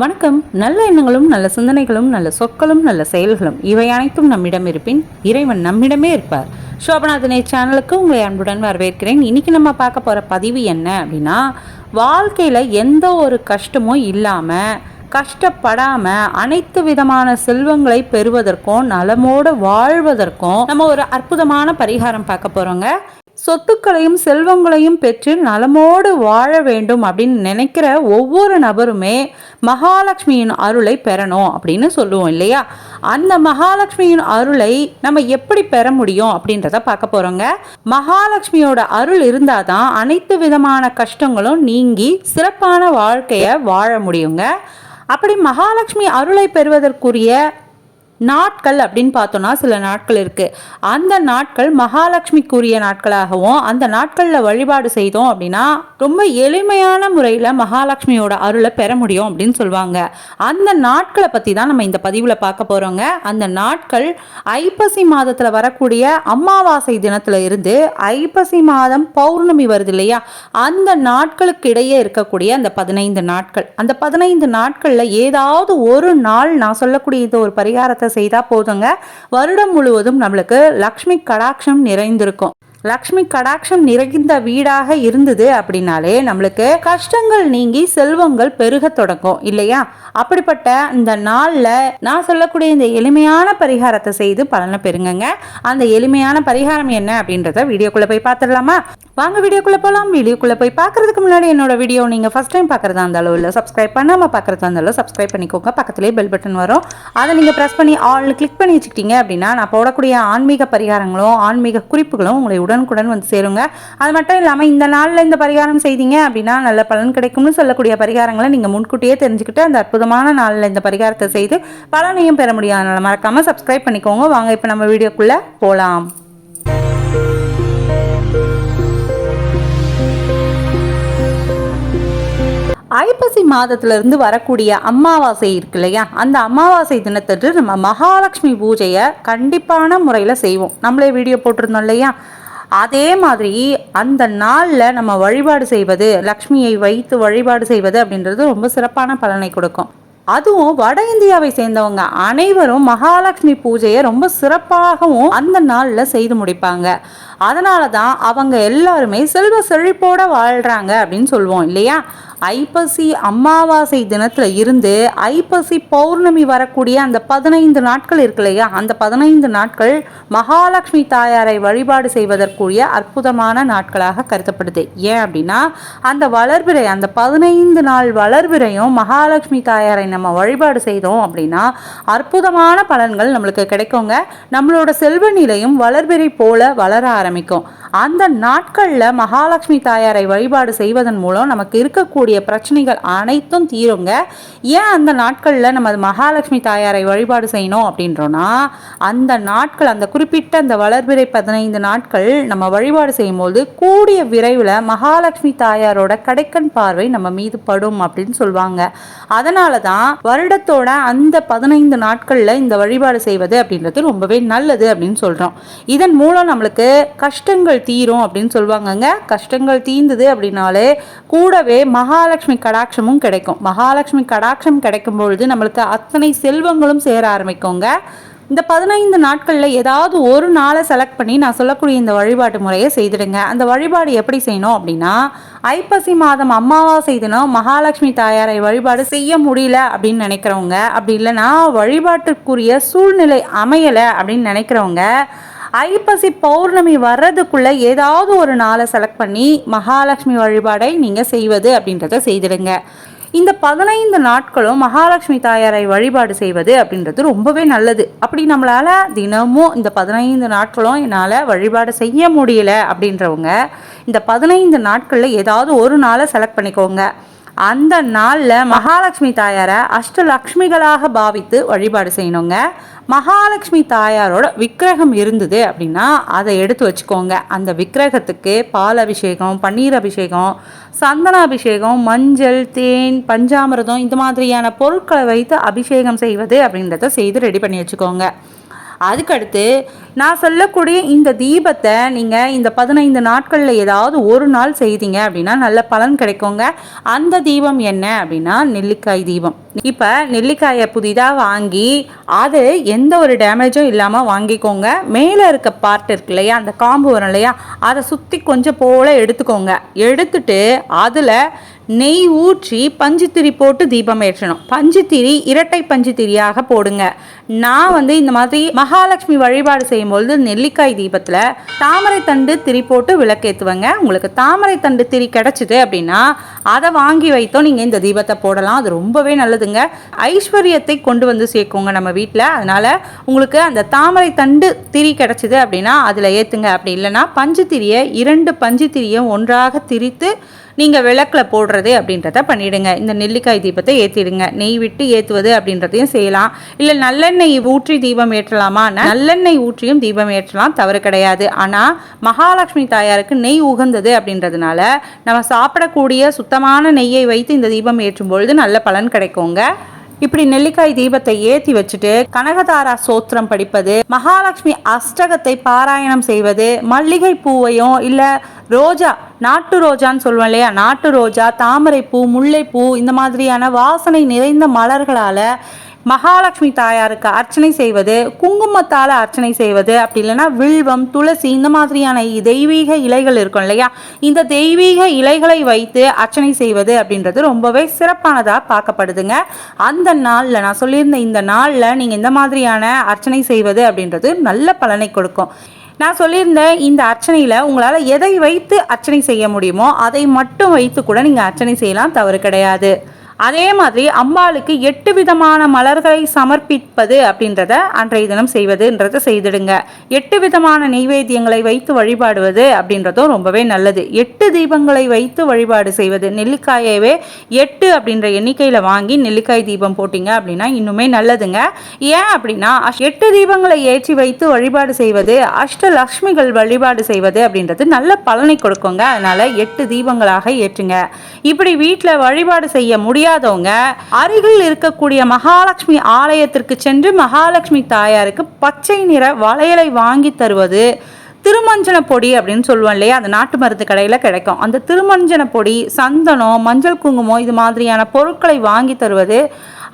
வணக்கம். நல்ல எண்ணங்களும் நல்ல சிந்தனைகளும் நல்ல சொற்களும் நல்ல செயல்களும் இவை அனைத்தும் நம்மிடம் இருப்பின் இறைவன் நம்மிடமே இருப்பார். சோபநாதனை சேனலுக்கு உங்களை அன்புடன் வரவேற்கிறேன். இன்னைக்கு நம்ம பார்க்க போகிற பதிவு என்ன அப்படின்னா வாழ்க்கையில் எந்த ஒரு கஷ்டமும் இல்லாமல் கஷ்டப்படாமல் அனைத்து விதமான செல்வங்களை பெறுவதற்கும் நலமோடு வாழ்வதற்கும் நம்ம ஒரு அற்புதமான பரிகாரம் பார்க்க போகிறோங்க சொத்துக்களையும் செல்வங்களையும் பெற்று நலமோடு வாழ வேண்டும் அப்படின்னு நினைக்கிற ஒவ்வொரு நபருமே மகாலட்சுமியின் அருளை பெறணும் அப்படின்னு சொல்லுவோம் இல்லையா? அந்த மகாலட்சுமியின் அருளை நம்ம எப்படி பெற முடியும் அப்படின்றத பார்க்க போறோங்க. மகாலட்சுமியோட அருள் இருந்தாதான் அனைத்து விதமான கஷ்டங்களும் நீங்கி சிறப்பான வாழ்க்கையை வாழ முடியுங்க. அப்படி மகாலட்சுமி அருளை பெறுவதற்குரிய நாட்கள் அப்படின்னு பார்த்தோன்னா சில நாட்கள் இருக்குது அந்த நாட்கள் மகாலட்சுமிக்குரிய நாட்களாகவும் அந்த நாட்களில் வழிபாடு செய்தோம் அப்படின்னா ரொம்ப எளிமையான முறையில் மகாலட்சுமியோட அருளை பெற முடியும் அப்படின்னு சொல்லுவாங்க. அந்த நாட்களை பற்றி தான் நம்ம இந்த பதிவில் பார்க்க போகிறோங்க அந்த நாட்கள் ஐப்பசி மாதத்தில் வரக்கூடிய அமாவாசை தினத்தில் இருந்து ஐப்பசி மாதம் பௌர்ணமி வருது இல்லையா? அந்த நாட்களுக்கு இடையே இருக்கக்கூடிய அந்த பதினைந்து நாட்கள். அந்த பதினைந்து நாட்களில் ஏதாவது ஒரு நாள் நான் சொல்லக்கூடிய இந்த ஒரு பரிகாரத்தை செய்தா போதுங்க. வருடம் முழுவதும் நம்மளுக்கு லக்ஷ்மி கடாட்சம் நிறைந்திருக்கும். லக்ஷ்மி கடாட்சம் நிறைந்த வீடாக இருந்தது அப்படின்னாலே நம்மளுக்கு கஷ்டங்கள் நீங்கி செல்வங்கள் பெருக தொடங்கும் இல்லையா? அப்படிப்பட்ட இந்த நாளில் நான் சொல்லக்கூடிய இந்த எளிமையான பரிகாரத்தை செய்து பலனை பெறுங்கங்க. அந்த எளிமையான பரிகாரம் என்ன அப்படின்றத வீடியோக்குள்ளே போய் பார்த்துடலாமா? வாங்க வீடியோக்குள்ளே போகலாம் வீடியோக்குள்ளே போய் பார்க்கறதுக்கு முன்னாடி என்னோட வீடியோ நீங்கள் ஃபஸ்ட் டைம் பார்க்குறதா இருந்தாலும் இல்லை சப்ஸ்கிரைப் பண்ணாமல் பார்க்குறதா இருந்தாலும் சப்ஸ்கிரைப் பண்ணிக்கோங்க. பக்கத்துலேயே பெல் பட்டன் வரும். அதை நீங்கள் ப்ரெஸ் பண்ணி ஆல் கிளிக் பண்ணி வச்சுக்கிட்டீங்க அப்படின்னா நான் போடக்கூடிய ஆன்மீக பரிகாரங்களும் ஆன்மீக குறிப்புகளும் உங்களை உடனுக்குடன் வந்து சேருங்க. அது மட்டும் இல்லாமல் இந்த நாளில் இந்த பரிகாரம் செய்தீங்க அப்படின்னா நல்ல பலன் கிடைக்கும்னு சொல்லக்கூடிய பரிகாரங்களை நீங்கள் முன்கூட்டியே தெரிஞ்சுக்கிட்டு அந்த அற்புதமான நாளில் இந்த பரிகாரத்தை செய்து பலனையும் பெற முடியும். அதனால் மறக்காமல் சப்ஸ்கிரைப் பண்ணிக்கோங்க. வாங்க இப்போ நம்ம வீடியோக்குள்ளே போகலாம் ஐப்பசி மாதத்திலிருந்து வரக்கூடிய அமாவாசை இருக்கு இல்லையா? அந்த அமாவாசை தினத்தன்று நம்ம மகாலட்சுமி பூஜையை கண்டிப்பான முறையில் செய்வோம். நம்மளே வீடியோ போட்டிருந்தோம் இல்லையா? அதே மாதிரி அந்த நாளில் நம்ம வழிபாடு செய்வது லக்ஷ்மியை வைத்து வழிபாடு செய்வது அப்படின்றது ரொம்ப சிறப்பான பலனை கொடுக்கும். அதுவும் வட இந்தியாவை சேர்ந்தவங்க அனைவரும் மகாலட்சுமி பூஜையை ரொம்ப சிறப்பாகவும் அந்த நாளில் செய்து முடிப்பாங்க. அதனால தான் அவங்க எல்லாருமே செல்வ செழிப்போட வாழ்கிறாங்க அப்படின்னு சொல்லுவோம் இல்லையா? ஐப்பசி அமாவாசை தினத்தில் இருந்து ஐப்பசி பௌர்ணமி வரக்கூடிய அந்த பதினைந்து நாட்கள் இருக்கு இல்லையா? அந்த பதினைந்து நாட்கள் மகாலட்சுமி தாயாரை வழிபாடு செய்வதற்குரிய அற்புதமான நாட்களாக கருதப்படுது. ஏன் அப்படின்னா அந்த வளர்பிறை அந்த பதினைந்து நாள் வளர்பிறையும் மகாலட்சுமி தாயாரை நம்ம வழிபாடு செய்தோம் அப்படின்னா அற்புதமான பலன்கள் நம்மளுக்கு கிடைக்குங்க. நம்மளோட செல்வ நிலையும் வளர்பிறை போல வளர Paramico. அந்த நாட்களில் மகாலட்சுமி தாயாரை வழிபாடு செய்வதன் மூலம் நமக்கு இருக்கக்கூடிய பிரச்சனைகள் அனைத்தும் தீருங்க. ஏன் அந்த நாட்களில் நம்ம மகாலட்சுமி தாயாரை வழிபாடு செய்யணும் அப்படின்றோன்னா அந்த நாட்கள் அந்த குறிப்பிட்ட அந்த வளர்பிறை பதினைந்து நாட்கள் நம்ம வழிபாடு செய்யும்போது கூடிய விரைவில் மகாலட்சுமி தாயாரோட கடைக்கண் பார்வை நம்ம மீது படும் அப்படின்னு சொல்லுவாங்க அதனால தான் வருடத்தோட அந்த பதினைந்து நாட்களில் இந்த வழிபாடு செய்வது அப்படின்றது ரொம்பவே நல்லது அப்படின்னு சொல்கிறோம் இதன் மூலம் நம்மளுக்கு கஷ்டங்கள் தீரும் அப்படின்னு சொல்லுவாங்கங்க. கஷ்டங்கள் தீர்ந்தது அப்படின்னாலே கூடவே மகாலட்சுமி கடாட்சமும் கிடைக்கும். மகாலட்சுமி கடாட்சம் கிடைக்கும் பொழுது நம்மளுக்கு அத்தனை செல்வங்களும் சேர ஆரம்பிக்குங்க. இந்த பதினைந்து நாட்களில் ஏதாவது ஒரு நாளை செலக்ட் பண்ணி நான் சொல்லக்கூடிய இந்த வழிபாட்டு முறையை செய்திடுங்க. அந்த வழிபாடு எப்படி செய்யணும் அப்படின்னா ஐப்பசி மாதம் அமாவாசை தினம் மகாலட்சுமி தாயாரை வழிபாடு செய்ய முடியல அப்படின்னு நினைக்கிறவங்க அப்படி இல்லைன்னா வழிபாட்டுக்குரிய சூழ்நிலை அமையலை அப்படின்னு நினைக்கிறவங்க ஐப்பசி பௌர்ணமி வர்றதுக்குள்ளே ஏதாவது ஒரு நாளை செலக்ட் பண்ணி மகாலட்சுமி வழிபாடை நீங்கள் செய்வது அப்படின்றத செய்திடுங்க. இந்த பதினைந்து நாட்களும் மகாலட்சுமி தாயாரை வழிபாடு செய்வது அப்படின்றது ரொம்பவே நல்லது. அப்படி நம்மளால் தினமும் இந்த பதினைந்து நாட்களும் என்னால் வழிபாடு செய்ய முடியல அப்படின்றவங்க இந்த பதினைந்து நாட்களில் ஏதாவது ஒரு நாளை செலக்ட் பண்ணிக்கோங்க. அந்த நாளில் மகாலட்சுமி தாயாரை அஷ்டலக்ஷ்மிகளாக பாவித்து வழிபாடு செய்யணுங்க. மகாலட்சுமி தாயாரோட விக்கிரகம் இருந்தது அப்படின்னா அதை எடுத்து வச்சுக்கோங்க. அந்த விக்கிரகத்துக்கு பால் அபிஷேகம் பன்னீர் அபிஷேகம் சந்தன அபிஷேகம் மஞ்சள் தேன் பஞ்சாமிரதம் இந்த மாதிரியான பொருட்களை வைத்து அபிஷேகம் செய்வது அப்படின்றத செய்து ரெடி பண்ணி வச்சுக்கோங்க. அதுக்கடுத்து நான் சொல்லக்கூடிய இந்த தீபத்தை நீங்கள் இந்த பதினைந்து நாட்களில் ஏதாவது ஒரு நாள் செய்தீங்க அப்படின்னா நல்ல பலன் கிடைக்குங்க. அந்த தீபம் என்ன அப்படின்னா நெல்லிக்காய் தீபம். இப்போ நெல்லிக்காயை புதிதாக வாங்கி அது எந்த ஒரு டேமேஜும் இல்லாமல் வாங்கிக்கோங்க. மேலே இருக்க பார்ட் இருக்கு இல்லையா அந்த காம்பு வரும் இல்லையா அதை சுற்றி கொஞ்சம் போல் எடுத்துக்கோங்க. எடுத்துட்டு அதில் நெய் ஊற்றி பஞ்சுத்திரி போட்டு தீபம் ஏற்றணும். பஞ்சுத்திரி இரட்டை பஞ்சுத்திரியாக போடுங்க. நான் வந்து இந்த மாதிரி மகாலட்சுமி வழிபாடு செய்யும்பொழுது நெல்லிக்காய் தீபத்தில் தாமரை தண்டு திரி போட்டு விளக்கேற்றுவங்க உங்களுக்கு தாமரை தண்டு திரி கிடச்சிது அப்படின்னா அதை வாங்கி வைத்தோ நீங்கள் இந்த தீபத்தை போடலாம். அது ரொம்பவே நல்லதுங்க. ஐஸ்வர்யத்தை கொண்டு வந்து சேர்க்குங்க நம்ம வீட்டில் அதனால் உங்களுக்கு அந்த தாமரை தண்டு திரி கிடச்சிது அப்படின்னா அதில் ஏற்றுங்க அப்படி இல்லைன்னா பஞ்சுத்திரியை இரண்டு பஞ்சுத்திரியை ஒன்றாக திரித்து நீங்கள் விளக்கில் போடுறது அப்படின்றத பண்ணிவிடுங்க இந்த நெல்லிக்காய் தீபத்தை ஏற்றிடுங்க நெய் விட்டு ஏற்றுவது அப்படின்றதையும் செய்யலாம். இல்லை நல்லெண்ணெய் ஊற்றி தீபம் ஏற்றலாமா? நல்லெண்ணெய் ஊற்றியும் தீபம் ஏற்றலாம். தவறு கிடையாது. ஆனால் மகாலட்சுமி தாயாருக்கு நெய் உகந்தது அப்படின்றதுனால நம்ம சாப்பிடக்கூடிய சுத்தமான நெய்யை வைத்து இந்த தீபம் ஏற்றும் பொழுது நல்ல பலன் கிடைக்குங்க. இப்படி நெல்லிக்காய் தீபத்தை ஏற்றி வச்சுட்டு கனகதாரா சோத்திரம் படிப்பது மகாலட்சுமி அஷ்டகத்தை பாராயணம் செய்வது மல்லிகை பூவையும் இல்லை ரோஜா நாட்டு ரோஜான்னு சொல்லுவோம் இல்லையா? நாட்டு ரோஜா தாமரைப்பூ முல்லைப்பூ இந்த மாதிரியான வாசனை நிறைந்த மலர்களால் மகாலட்சுமி தாயாருக்கு அர்ச்சனை செய்வது குங்குமத்தால் அர்ச்சனை செய்வது அப்படி இல்லைன்னா வில்வம் துளசி இந்த மாதிரியான தெய்வீக இலைகள் இருக்கும் இல்லையா? இந்த தெய்வீக இலைகளை வைத்து அர்ச்சனை செய்வது அப்படின்றது ரொம்பவே சிறப்பானதாக பார்க்கப்படுதுங்க. அந்த நாளில் நான் சொல்லியிருந்த இந்த நாளில் நீங்கள் இந்த மாதிரியான அர்ச்சனை செய்வது அப்படின்றது நல்ல பலனை கொடுக்கும். நான் சொல்லியிருந்தேன் இந்த அர்ச்சனையில் உங்களால் எதை வைத்து அர்ச்சனை செய்ய முடியுமோ அதை மட்டும் வைத்து கூட நீங்கள் அர்ச்சனை செய்யலாம் தவறு கிடையாது. அதே மாதிரி அம்பாளுக்கு எட்டு விதமான மலர்களை சமர்ப்பிப்பது அப்படின்றத அன்றைய தினம் செய்வதுன்றத செய்திடுங்க. எட்டு விதமான நெய்வேத்தியங்களை வைத்து வழிபாடுவது அப்படின்றதும் ரொம்பவே நல்லது. எட்டு தீபங்களை வைத்து வழிபாடு செய்வது நெல்லிக்காயவே எட்டு அப்படின்ற எண்ணிக்கையில் வாங்கி நெல்லிக்காய் தீபம் போட்டிங்க அப்படின்னா இன்னுமே நல்லதுங்க. ஏன் அப்படின்னா எட்டு தீபங்களை ஏற்றி வைத்து வழிபாடு செய்வது அஷ்டலக்ஷ்மிகள் வழிபாடு செய்வது அப்படின்றது நல்ல பலனை கொடுக்குங்க. அதனால எட்டு தீபங்களாக ஏற்றுங்க. இப்படி வீட்டில் வழிபாடு செய்ய முடிய முடியாதவங்க அருகில் இருக்கக்கூடிய மகாலட்சுமி ஆலயத்திற்கு சென்று மகாலட்சுமி தாயாருக்கு பச்சை நிற வளையலை வாங்கி தருவது திருமஞ்சன பொடி அப்படின்னு சொல்லுவோம் இல்லையா? அந்த நாட்டு மருந்து கடையில் கிடைக்கும். அந்த திருமஞ்சன பொடி சந்தனம் மஞ்சள் குங்குமம் இது மாதிரியான பொருட்களை வாங்கி தருவது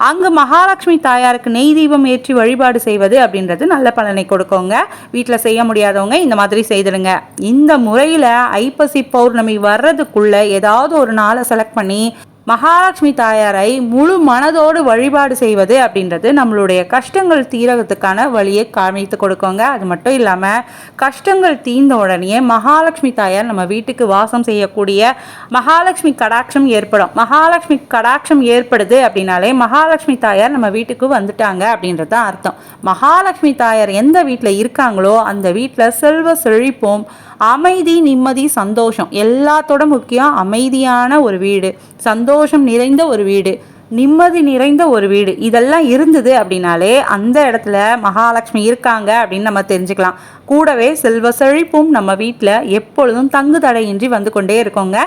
அங்கு மகாலட்சுமி தாயாருக்கு நெய் தீபம் ஏற்றி வழிபாடு செய்வது அப்படின்றது நல்ல பலனை கொடுக்கோங்க. வீட்டில் செய்ய முடியாதவங்க இந்த மாதிரி செய்திடுங்க. இந்த முறையில் ஐப்பசி பௌர்ணமி வர்றதுக்குள்ள ஏதாவது ஒரு நாளை செலக்ட் பண்ணி மகாலட்சுமி தாயாரை முழு மனதோடு வழிபாடு செய்வது அப்படின்றது நம்மளுடைய கஷ்டங்கள் தீரகத்துக்கான வழியை காமித்து கொடுக்கோங்க. அது மட்டும் இல்லாமல் கஷ்டங்கள் தீர்ந்த உடனே மகாலட்சுமி தாயார் நம்ம வீட்டுக்கு வாசம் செய்யக்கூடிய மகாலட்சுமி கடாட்சம் ஏற்படும். மகாலட்சுமி கடாட்சம் ஏற்படுது அப்படின்னாலே மகாலட்சுமி தாயார் நம்ம வீட்டுக்கு வந்துட்டாங்க அப்படின்றது தான் அர்த்தம். மகாலட்சுமி தாயார் எந்த வீட்டில் இருக்காங்களோ அந்த வீட்டில் செல்வ செழிப்போம் அமைதி நிம்மதி சந்தோஷம் எல்லாத்தோட முக்கியம் அமைதியான ஒரு வீடு. சந்தோஷம் சந்தோஷம் நிறைந்த ஒரு வீடு நிம்மதி நிறைந்த ஒரு வீடு. இதெல்லாம் இருந்தது அப்படின்னாலே அந்த இடத்துல மகாலட்சுமி இருக்காங்க அப்படின்னு நம்ம தெரிஞ்சுக்கலாம். கூடவே செல்வ செழிப்பும் நம்ம வீட்டில் எப்பொழுதும் தங்கு தடையின்றி வந்து கொண்டே இருக்கோங்க.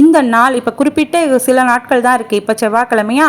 இந்த நாள் இப்போ குறிப்பிட்ட சில நாட்கள் தான் இருக்குது இப்போ செவ்வாய்க்கிழமையா?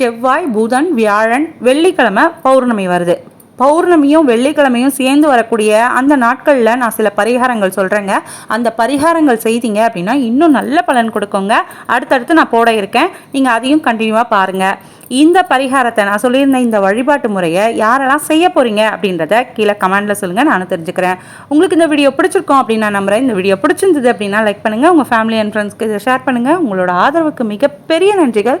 செவ்வாய் புதன் வியாழன் வெள்ளிக்கிழமை பௌர்ணமி வருது. பௌர்ணமியும் வெள்ளிக்கிழமையும் சேர்ந்து வரக்கூடிய அந்த நாட்களில் நான் சில பரிகாரங்கள் சொல்கிறேங்க அந்த பரிகாரங்கள் செய்தீங்க அப்படின்னா இன்னும் நல்ல பலன் கொடுக்குங்க. அடுத்தடுத்து நான் போட இருக்கேன். நீங்கள் அதையும் கண்டினியூவாக பாருங்கள் இந்த பரிகாரத்தை நான் சொல்லியிருந்த இந்த வழிபாட்டு முறையை யாரெல்லாம் செய்ய போகிறீங்க அப்படின்றத கீழே கமெண்டில் சொல்லுங்கள் நானும் தெரிஞ்சுக்கிறேன். உங்களுக்கு இந்த வீடியோ பிடிச்சிருக்கோம் அப்படின்னு நான் நம்புகிறேன் இந்த வீடியோ பிடிச்சிருந்தது அப்படின்னா லைக் பண்ணுங்கள் உங்கள் ஃபேமிலி அண்ட் ஃப்ரெண்ட்ஸ்க்கு இதை ஷேர் பண்ணுங்கள் உங்களோட ஆதரவுக்கு மிகப்பெரிய நன்றிகள்.